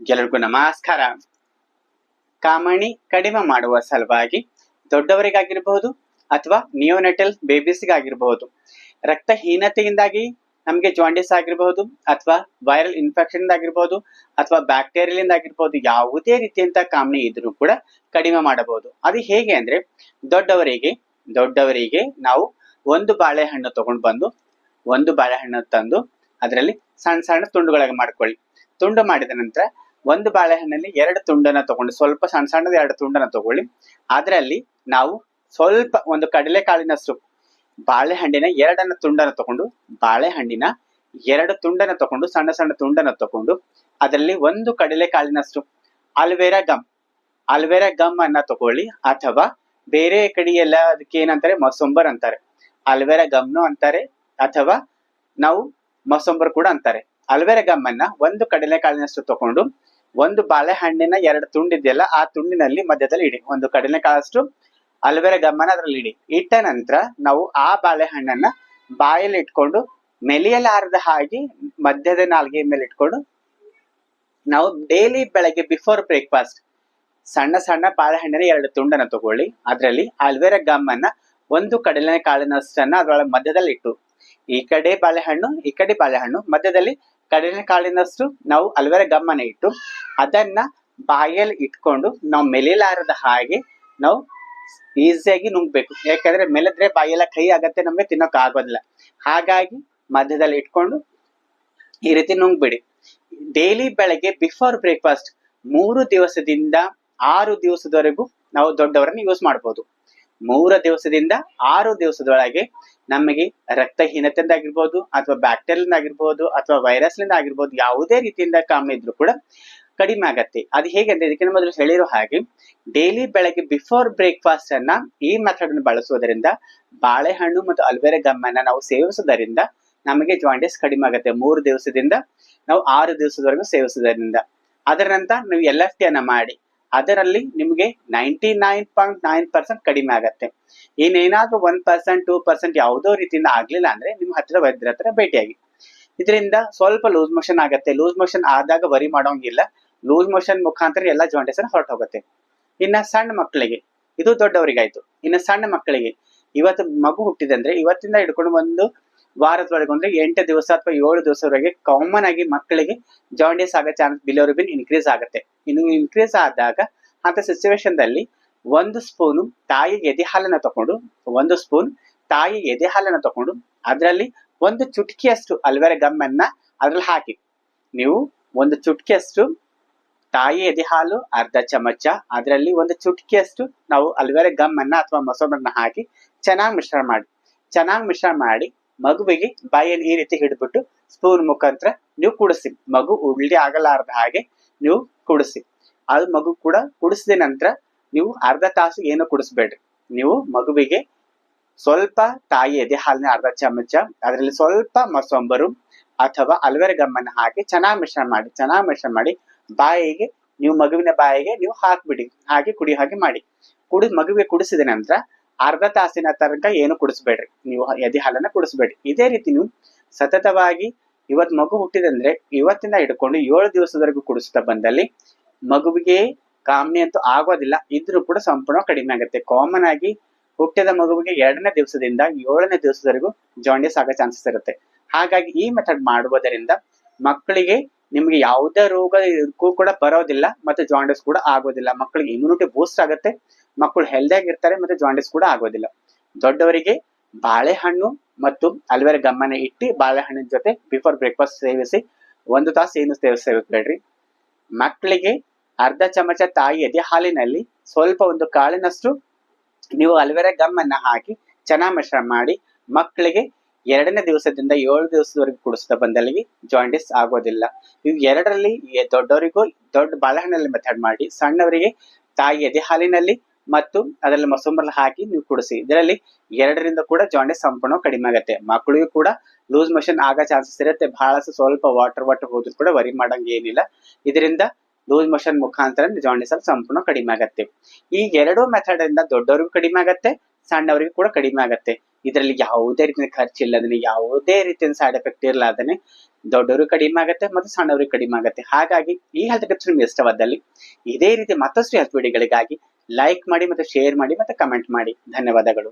ಎಲ್ಲರಿಗೂ ನಮಸ್ಕಾರ. ಕಾಮಣಿ ಕಡಿಮೆ ಮಾಡುವ ಸಲುವಾಗಿ ದೊಡ್ಡವರಿಗಾಗಿರಬಹುದು ಅಥವಾ ನಿಯೋನೆಟಲ್ ಬೇಬೀಸ್ಗಾಗಿರಬಹುದು ರಕ್ತಹೀನತೆಯಿಂದಾಗಿ ನಮಗೆ ಜಾಂಡಿಸ್ ಆಗಿರಬಹುದು ಅಥವಾ ವೈರಲ್ ಇನ್ಫೆಕ್ಷನ್ ಆಗಿರ್ಬೋದು ಅಥವಾ ಬ್ಯಾಕ್ಟೀರಿಯಲ್ ಆಗಿರ್ಬಹುದು ಯಾವುದೇ ರೀತಿಯಂತ ಕಾಮಣಿ ಇದ್ರೂ ಕೂಡ ಕಡಿಮೆ ಮಾಡಬಹುದು. ಅದು ಹೇಗೆ ಅಂದ್ರೆ ದೊಡ್ಡವರಿಗೆ ದೊಡ್ಡವರಿಗೆ ನಾವು ಒಂದು ಬಾಳೆಹಣ್ಣು ತಗೊಂಡು ಬಂದು, ಒಂದು ಬಾಳೆಹಣ್ಣು ತಂದು, ಅದರಲ್ಲಿ ಸಣ್ಣ ಸಣ್ಣ ತುಂಡುಗಳಾಗಿ ಮಾಡ್ಕೊಳ್ಳಿ. ತುಂಡು ಮಾಡಿದ ನಂತರ ಒಂದು ಬಾಳೆಹಣ್ಣಲ್ಲಿ ಎರಡು ತುಂಡನ್ನ ತಗೊಂಡು, ಸ್ವಲ್ಪ ಸಣ್ಣ ಸಣ್ಣದ ಎರಡು ತುಂಡನ್ನ ತಗೊಳ್ಳಿ. ಅದರಲ್ಲಿ ನಾವು ಸ್ವಲ್ಪ ಒಂದು ಕಡಲೆಕಾಳಿನಷ್ಟು ಬಾಳೆಹಣ್ಣಿನ ಎರಡನ್ನ ತುಂಡನ್ನ ತಗೊಂಡು, ಬಾಳೆಹಣ್ಣಿನ ಎರಡು ತುಂಡನ್ನ ತಗೊಂಡು, ಸಣ್ಣ ಸಣ್ಣ ತುಂಡನ್ನ ತಗೊಂಡು, ಅದರಲ್ಲಿ ಒಂದು ಕಡಲೆಕಾಳಿನಷ್ಟು aloe vera gum aloe vera gum ಅನ್ನ ತಗೊಳ್ಳಿ, ಅಥವಾ ಬೇರೆ ಕಡೆ ಎಲ್ಲ ಅದಕ್ಕೆ ಏನಂತಾರೆ, ಮೊಸಂಬರ್ ಅಂತಾರೆ. ಅಲ್ವೇರಾ ಗಮ್ನು ಅಂತಾರೆ, ಅಥವಾ ನಾವು ಮೊಸಂಬರ್ ಕೂಡ ಅಂತಾರೆ. ಅಲ್ವೇರಾ ಗಮ್ಮನ್ನ ಒಂದು ಕಡಲೆಕಾಳಿನಷ್ಟು ತಗೊಂಡು ಒಂದು ಬಾಳೆಹಣ್ಣಿನ ಎರಡು ತುಂಡಿದೆಯಲ್ಲ, ಆ ತುಂಡಿನಲ್ಲಿ ಮಧ್ಯದಲ್ಲಿ ಇಡಿ. ಒಂದು ಕಡಲೆಕಾಳಷ್ಟು ಅಲ್ವೇರಾ ಗಮ್ಮನ ಅದ್ರಲ್ಲಿ ಇಡಿ. ಇಟ್ಟ ನಂತರ ನಾವು ಆ ಬಾಳೆಹಣ್ಣನ್ನ ಬಾಯಲ್ಲಿ ಇಟ್ಕೊಂಡು ಮೆಲಿಯಲಾರದ ಹಾಗೆ ಮಧ್ಯದ ನಾಲ್ಗೆ ಮೇಲೆ ಇಟ್ಕೊಂಡು ನಾವು ಡೈಲಿ ಬೆಳಗ್ಗೆ ಬಿಫೋರ್ ಬ್ರೇಕ್ಫಾಸ್ಟ್ ಸಣ್ಣ ಸಣ್ಣ ಬಾಳೆಹಣ್ಣಿನ ಎರಡು ತುಂಡನ್ನ ತಗೊಳ್ಳಿ. ಅದರಲ್ಲಿ ಅಲ್ವೆರ ಗಮ್ಮನ್ನ ಒಂದು ಕಡಲೆ ಕಾಳಿನಷ್ಟನ್ನ ಅದರೊಳಗೆ ಮಧ್ಯದಲ್ಲಿ ಇಟ್ಟು. ಈ ಕಡೆ ಬಾಳೆಹಣ್ಣು, ಈ ಕಡೆ ಬಾಳೆಹಣ್ಣು, ಮಧ್ಯದಲ್ಲಿ ಕಡಲೆ ಕಾಳಿನಷ್ಟು ನಾವು ಅಲ್ವೇರಾ ಗಮ್ಮನ ಇಟ್ಟು ಅದನ್ನ ಬಾಯಲ್ಲಿ ಇಟ್ಕೊಂಡು ನಾವು ಮೆಲಿಲಾರದ ಹಾಗೆ ನಾವು ಈಸಿಯಾಗಿ ನುಂಗ್ಬೇಕು. ಯಾಕಂದ್ರೆ ಮೆಲೆದ್ರೆ ಬಾಯೆಲ್ಲ ಕೈ ಆಗತ್ತೆ ನಮ್ಗೆ ತಿನ್ನೋಕ್ ಆಗೋದಿಲ್ಲ. ಹಾಗಾಗಿ ಮಧ್ಯದಲ್ಲಿ ಇಟ್ಕೊಂಡು ಈ ರೀತಿ ನುಂಗ್ಬಿಡಿ. ಡೈಲಿ ಬೆಳಗ್ಗೆ ಬಿಫೋರ್ ಬ್ರೇಕ್ಫಾಸ್ಟ್ ಮೂರು ದಿವಸದಿಂದ ಆರು ದಿವಸದವರೆಗೂ ನಾವು ದೊಡ್ಡವರನ್ನ ಯೂಸ್ ಮಾಡ್ಬೋದು. ಮೂರು ದಿವಸದಿಂದ ಆರು ದಿವಸದೊಳಗೆ ನಮಗೆ ರಕ್ತಹೀನತೆಯಿಂದ ಆಗಿರ್ಬೋದು ಅಥವಾ ಬ್ಯಾಕ್ಟೀರಿಯಿಂದ ಆಗಿರ್ಬೋದು ಅಥವಾ ವೈರಸ್ನಿಂದ ಆಗಿರ್ಬೋದು ಯಾವುದೇ ರೀತಿಯಿಂದ ಕಾಮ ಇದ್ರು ಕೂಡ ಕಡಿಮೆ ಆಗತ್ತೆ. ಅದು ಹೇಗೆ ಅಂದ್ರೆ ಇದಕ್ಕಿಂತ ಮೊದಲು ಹೇಳಿರೋ ಹಾಗೆ ಡೈಲಿ ಬೆಳಗ್ಗೆ ಬಿಫೋರ್ ಬ್ರೇಕ್ಫಾಸ್ಟ್ ಅನ್ನ ಈ ಮೆಥಡ್ ಅನ್ನು ಬಳಸುವುದರಿಂದ ಬಾಳೆಹಣ್ಣು ಮತ್ತು ಅಲ್ವೇರೆ ಗಮ್ಮನ್ನ ನಾವು ಸೇವಿಸುವುದರಿಂದ ನಮಗೆ ಜಾಂಡಿಸ್ ಕಡಿಮೆ ಆಗುತ್ತೆ. ಮೂರು ದಿವಸದಿಂದ ನಾವು ಆರು ದಿವಸದವರೆಗೂ ಸೇವಿಸುವುದರಿಂದ. ಅದರ ನಂತರ ನೀವು ಎಲ್ ಎಫ್ ಟಿ ಅನ್ನ ಮಾಡಿ. ಅದರಲ್ಲಿ ನಿಮಗೆ ninety nine point nine percent ಕಡಿಮೆ ಆಗತ್ತೆ. ಇನ್ನೇನಾದ್ರೂ ಒನ್ ಪರ್ಸೆಂಟ್ ಟೂ ಪರ್ಸೆಂಟ್ ಯಾವುದೋ ರೀತಿಯಿಂದ ಆಗ್ಲಿಲ್ಲ ಅಂದ್ರೆ ನಿಮ್ಮ ಹತ್ರ ವೈದ್ಯರ ಹತ್ರ ಭೇಟಿಯಾಗಿ. ಇದರಿಂದ ಸ್ವಲ್ಪ ಲೂಸ್ ಮೋಷನ್ ಆಗತ್ತೆ. ಲೂಸ್ ಮೋಷನ್ ಆದಾಗ ವರಿ ಮಾಡೋಂಗಿಲ್ಲ ಲೂಸ್ ಮೋಷನ್ ಮುಖಾಂತರ ಎಲ್ಲ ಜಾಂಡಿಸ್ ಹೊರಟು ಹೋಗುತ್ತೆ. ಇನ್ನ ಸಣ್ಣ ಮಕ್ಕಳಿಗೆ, ಇದು ದೊಡ್ಡವರಿಗಾಯ್ತು. ಇನ್ನು ಸಣ್ಣ ಮಕ್ಕಳಿಗೆ, ಇವತ್ತು ಮಗು ಹುಟ್ಟಿದೆ ಅಂದ್ರೆ ಇವತ್ತಿಂದ ಹಿಡ್ಕೊಂಡು ಒಂದು ವಾರದವರೆಗೂ ಅಂದ್ರೆ ಎಂಟು ದಿವಸ ಅಥವಾ ಏಳು ದಿವಸವರೆಗೆ ಕಾಮನ್ ಆಗಿ ಮಕ್ಕಳಿಗೆ ಜಾಂಡಿಸ್ ಆಗೋ ಚಾನ್ಸ್ ಬಿಲೋರಿಬಿನ್ ಇನ್ಕ್ರೀಸ್ ಆಗುತ್ತೆ. ಇನ್ನು ಇನ್ಕ್ರೀಸ್ ಆದಾಗ ಅಂತ ಸಿಚುವೇಶನ್ ದಲ್ಲಿ ಒಂದು ಸ್ಪೂನು ತಾಯಿ ಎದೆ ಹಾಲನ್ನ ತಕೊಂಡು, ಒಂದು ಸ್ಪೂನ್ ತಾಯಿ ಎದೆ ಹಾಲನ್ನ ತಗೊಂಡು ಅದರಲ್ಲಿ ಒಂದು ಚುಟ್ಕಿಯಷ್ಟು ಅಲ್ವೇರೆ ಗಮ್ಮನ್ನ ಅದ್ರಲ್ಲಿ ಹಾಕಿ. ನೀವು ಒಂದು ಚುಟ್ಕಿಯಷ್ಟು ತಾಯಿ ಎದೆ ಹಾಲು ಅರ್ಧ ಚಮಚ ಅದರಲ್ಲಿ ಒಂದು ಚುಟ್ಕಿಯಷ್ಟು ನಾವು ಅಲ್ವೇರೆ ಗಮ್ಮನ್ನ ಅಥವಾ ಮೊಸರನ್ನ ಹಾಕಿ ಚೆನ್ನಾಗಿ ಮಿಶ್ರಣ ಮಾಡಿ. ಚೆನ್ನಾಗಿ ಮಿಶ್ರಣ ಮಾಡಿ ಮಗುವಿಗೆ ಬಾಯಲ್ಲಿ ಈ ರೀತಿ ಹಿಡ್ಬಿಟ್ಟು ಸ್ಪೂನ್ ಮುಖಾಂತರ ನೀವು ಕುಡಿಸಿ. ಮಗು ಉಳ್ಳಿ ಆಗಲಾರದ ಹಾಗೆ ನೀವು ಕುಡಿಸಿ. ಅದು ಮಗು ಕೂಡ ಕುಡಿಸಿದ ನಂತರ ನೀವು ಅರ್ಧ ತಾಸು ಏನು ಕುಡಿಸ್ಬೇಡ್ರಿ. ನೀವು ಮಗುವಿಗೆ ಸ್ವಲ್ಪ ತಾಯಿ ಎದೆ ಹಾಲಿನ ಅರ್ಧ ಚಮಚ, ಅದರಲ್ಲಿ ಸ್ವಲ್ಪ ಮಸೊಂಬರು ಅಥವಾ ಅಲ್ವೆರ ಗಮ್ಮನ್ನು ಹಾಕಿ ಚೆನ್ನಾಗಿ ಮಿಶ್ರಣ ಮಾಡಿ ಚೆನ್ನಾಗಿ ಮಿಶ್ರಣ ಮಾಡಿ ಬಾಯಿಗೆ, ನೀವು ಮಗುವಿನ ಬಾಯಿಗೆ ನೀವು ಹಾಕ್ಬಿಡಿ, ಹಾಗೆ ಕುಡಿ, ಹಾಗೆ ಮಾಡಿ. ಕುಡಿ, ಮಗುವಿಗೆ ಕುಡಿಸಿದ ನಂತರ ಅರ್ಧ ತಾಸಿನ ತನಕ ಏನು ಕುಡಿಸ್ಬೇಡ್ರಿ. ನೀವು ಎದೆ ಹಾಲನ್ನ ಕುಡಿಸ್ಬೇಡಿ ಇದೇ ರೀತಿ ನೀವು ಸತತವಾಗಿ ಇವತ್ ಮಗು ಹುಟ್ಟಿದಂದ್ರೆ ಇವತ್ತಿಂದ ಹಿಡ್ಕೊಂಡು ಏಳು ದಿವಸದವರೆಗೂ ಕುಡಿಸ್ತಾ ಬಂದಲ್ಲಿ ಮಗುವಿಗೆ ಕಾಮನೆ ಅಂತೂ ಆಗೋದಿಲ್ಲ. ಇದ್ರೂ ಕೂಡ ಸಂಪೂರ್ಣ ಕಡಿಮೆ ಆಗುತ್ತೆ. ಕಾಮನ್ ಆಗಿ ಹುಟ್ಟಿದ ಮಗುವಿಗೆ ಎರಡನೇ ದಿವಸದಿಂದ ಏಳನೇ ದಿವಸದವರೆಗೂ ಜಾಂಡಿಸ್ ಆಗೋ ಚಾನ್ಸಸ್ ಇರುತ್ತೆ. ಹಾಗಾಗಿ ಈ ಮೆಥಡ್ ಮಾಡುವುದರಿಂದ ಮಕ್ಕಳಿಗೆ ನಿಮ್ಗೆ ಯಾವುದೇ ರೋಗ ಇದಕ್ಕೂ ಕೂಡ ಬರೋದಿಲ್ಲ ಮತ್ತೆ ಜಾಂಡಿಸ್ ಕೂಡ ಆಗೋದಿಲ್ಲ. ಮಕ್ಕಳಿಗೆ ಇಮ್ಯುನಿಟಿ ಬೂಸ್ಟ್ ಆಗುತ್ತೆ. ಮಕ್ಕಳು ಹೆಲ್ದಿಯಾಗಿ ಇರ್ತಾರೆ ಮತ್ತೆ ಜಾಂಡಿಸ್ ಕೂಡ ಆಗೋದಿಲ್ಲ. ದೊಡ್ಡವರಿಗೆ ಬಾಳೆಹಣ್ಣು ಮತ್ತು ಅಲ್ವೇರ ಗಮ್ಮನೆ ಇಟ್ಟು ಬಾಳೆಹಣ್ಣಿನ ಜೊತೆ ಬಿಫೋರ್ ಬ್ರೇಕ್ಫಾಸ್ಟ್ ಸೇವಿಸಿ ಒಂದು ತಾಸು ಏನು ಸೇವಿಸಬೇಡ್ರಿ ಮಕ್ಕಳಿಗೆ ಅರ್ಧ ಚಮಚ ತಾಯಿ ಎದೆ ಹಾಲಿನಲ್ಲಿ ಸ್ವಲ್ಪ ಒಂದು ಕಾಳಿನಷ್ಟು ನೀವು ಅಲ್ವೇರ ಗಮ್ ಅನ್ನ ಹಾಕಿ ಚೆನ್ನಾಗಿ ಮಿಶ್ರಣ ಮಾಡಿ ಮಕ್ಕಳಿಗೆ ಎರಡನೇ ದಿವಸದಿಂದ ಏಳು ದಿವಸದವರೆಗೂ ಕುಡಿಸ್ತಾ ಬಂದಲ್ಲಿ ಜಾಂಡಿಸ್ ಆಗೋದಿಲ್ಲ. ಇವು ಎರಡರಲ್ಲಿ ದೊಡ್ಡವರಿಗೂ ದೊಡ್ಡ ಬಾಳೆಹಣ್ಣಲ್ಲಿ ಮೆಥಡ್ ಮಾಡಿ ಸಣ್ಣವರಿಗೆ ತಾಯಿ ಎದೆ ಹಾಲಿನಲ್ಲಿ ಮತ್ತು ಅದರಲ್ಲಿ ಮೊಸಂಬರಲ್ಲಿ ಹಾಕಿ ನೀವು ಕುಡಿಸಿ. ಇದರಲ್ಲಿ ಎರಡರಿಂದ ಕೂಡ ಜಾಂಡಿಸ್ ಸಂಪೂರ್ಣ ಕಡಿಮೆ ಆಗುತ್ತೆ. ಮಕ್ಕಳಿಗೂ ಕೂಡ ಲೂಸ್ ಮೋಷನ್ ಆಗೋ ಚಾನ್ಸಸ್ ಇರುತ್ತೆ. ಬಹಳಷ್ಟು ಸ್ವಲ್ಪ ವಾಟರ್ ವಾಟರ್ ಹೋದ್ರು ಕೂಡ ವರಿ ಮಾಡಂಗೆ ಏನಿಲ್ಲ. ಇದರಿಂದ ಲೂಸ್ ಮೋಷನ್ ಮುಖಾಂತರ ಜಾಂಡಿಸ್ ಅಲ್ಲಿ ಸಂಪೂರ್ಣ ಕಡಿಮೆ ಆಗತ್ತೆ. ಈ ಎರಡು ಮೆಥಡ್ ಇಂದ ದೊಡ್ಡವರಿಗೂ ಕಡಿಮೆ ಆಗತ್ತೆ, ಸಣ್ಣವರಿಗೂ ಕೂಡ ಕಡಿಮೆ ಆಗತ್ತೆ. ಇದರಲ್ಲಿ ಯಾವುದೇ ರೀತಿಯ ಖರ್ಚು ಇಲ್ಲದನೆ, ಯಾವುದೇ ರೀತಿಯ ಸೈಡ್ ಎಫೆಕ್ಟ್ ಇರಲಾದನೆ ದೊಡ್ಡವರು ಕಡಿಮೆ ಆಗುತ್ತೆ ಮತ್ತು ಸಣ್ಣವರಿಗೆ ಕಡಿಮೆ ಆಗುತ್ತೆ. ಹಾಗಾಗಿ ಈ ಹೆಲ್ತ್ ಟಿಪ್ಸ್ ನಿಮ್ಗೆ ಇಷ್ಟವಾದಲ್ಲಿ ಇದೇ ರೀತಿ ಮತ್ತಷ್ಟು ಹೆಲ್ತ್ ವಿಡಿಯೋಗಳಿಗಾಗಿ ಲೈಕ್ ಮಾಡಿ ಮತ್ತೆ ಶೇರ್ ಮಾಡಿ ಮತ್ತೆ ಕಮೆಂಟ್ ಮಾಡಿ. ಧನ್ಯವಾದಗಳು.